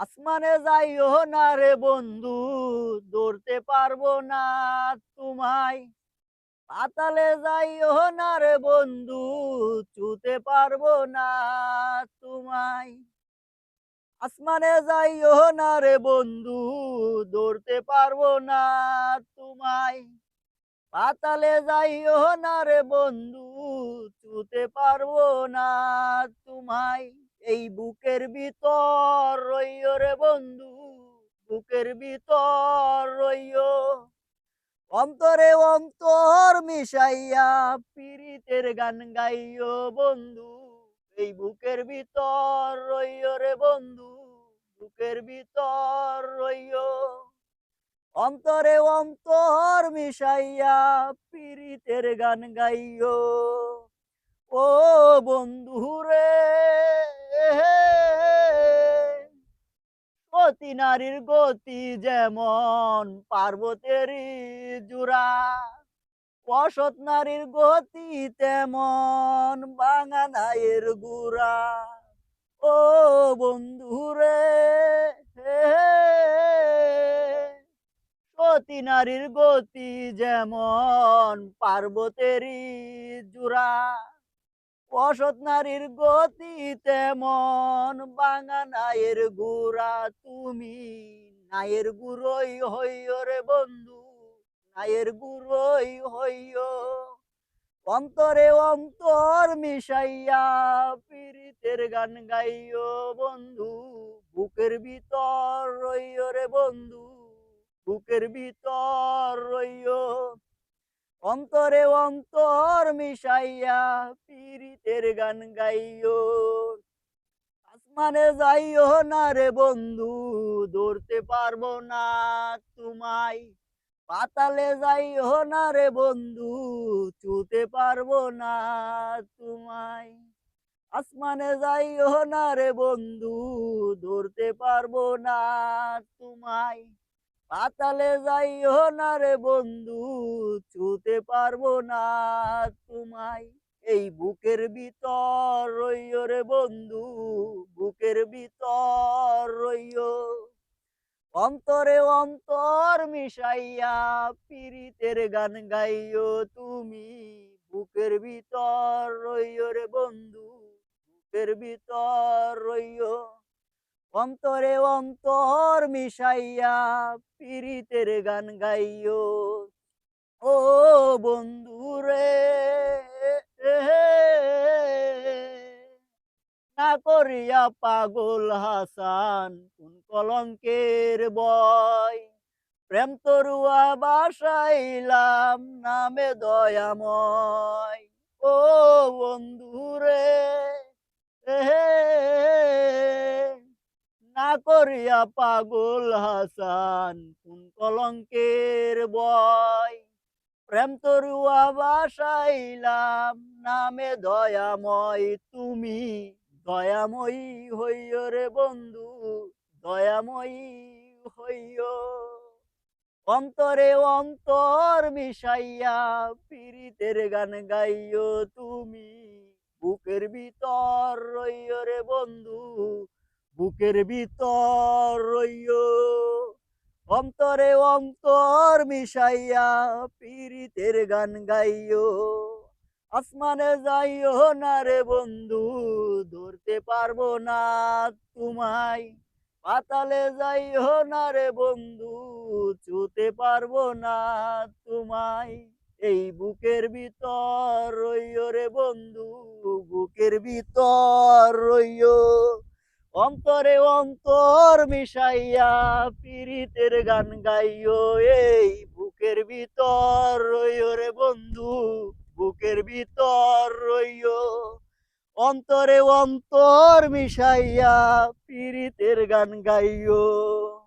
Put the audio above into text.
আসমানে যাইও না রে বন্ধু ধরতে পারব না তোমায়। পাতালে যাইও না রে বন্ধু, ছুতে পারব না তোমায়। আসমানে যাইও না রে বন্ধু ধরতে পারব না তোমায়। পাতালে যাইও না রে বন্ধু, ছুতে পারব না তোমায়। এই বুকের ভিতর রইও রে বন্ধু, বুকের ভিতর রইও। অন্তরে অন্তর মিশাইয়া পীড়িতের গান গাইও বন্ধু, এই বুকের ভিতর রইও রে বন্ধু, বুকের ভিতর রইও। অন্তরে অন্তর মিশাইয়া পীড়িতের গান গাইও। ও বন্ধু রে অতি নারীর গতি যেমন পার্বতেরই জুড়া, অসৎ নারীর গতি তেমন বাঙা নায়ের গুড়া। ও বন্ধু রে, সতী নারীর গতি যেমন পার্বতেরই জুড়া। অসৎ নারীর গতি তেমন বাঙা নায়ের গুড়া তুমি। নায়ের গুড়ই হইও রে বন্ধু, নায়ের গুড়ই হইও। অন্তরে অন্তর মিশাইয়া পীড়িতের গান গাইও বন্ধু, বুকের ভিতর রইও রে বন্ধু, বুকের ভিতর রইও। অন্তরে অন্তর মিশাইয়া পীড়িতের গান গাইও। আসমানে যাইও না রে বন্ধু, ধরতে পারব না তোমায়। পাতালে যাইও না রে বন্ধু, ছুতে পারব না তোমায়। আসমানে যাইও না রে বন্ধু, ধরতে পারব না তোমায়। পাতালে যাইও না রে বন্ধু, ছুতে পারব না তোমায়। এই বুকের ভিতর রইও রে বন্ধু, বুকের ভিতর রইও। অন্তরে অন্তর মিশাইয়া পীড়িতের গান গাইও তুমি, বুকের ভিতর রইও রে বন্ধু, বুকের ভিতর রইও। অন্তরে অন্তর মিশাইয়া পীড়িতের গান গাইও। ও বন্ধু রে না করিয়া পাগল হাসান, কোন কলঙ্কের বয়। প্রেম তরুয়া বাসাইলাম, নামে দয়াময়। ও বন্ধু রে না করিয়া পাগল হাসান, কোন কলঙ্কের বয়? প্রেম তরুয়া বাসাইলাম, নামে দয়াময় তুমি। দয়াময়ী হইও রে বন্ধু, দয়াময়ী হইও অন্তরে অন্তর মিশাইয়া পীড়িতের গান গাইও তুমি। বুকের ভিতর রইয় রে বন্ধু বুকের ভিতর রইও অন্তরে অন্তর মিশাইয়া পীড়িতের গান গাইও আসমানে যাইও না রে বন্ধু, ধরতে পারব না তোমায়। পাতালে যাইও না রে বন্ধু, ছুতে পারব না তোমায়। এই বুকের ভিতর রইও রে বন্ধু, বুকের ভিতর রইও অন্তরে অন্তর মিশাইয়া পিরিতের গান গাইও, এই বুকের ভিতর রইও রে বন্ধু, বুকের ভিতর রইও। অন্তরে অন্তর মিশাইয়া পিরিতের গান গাইও।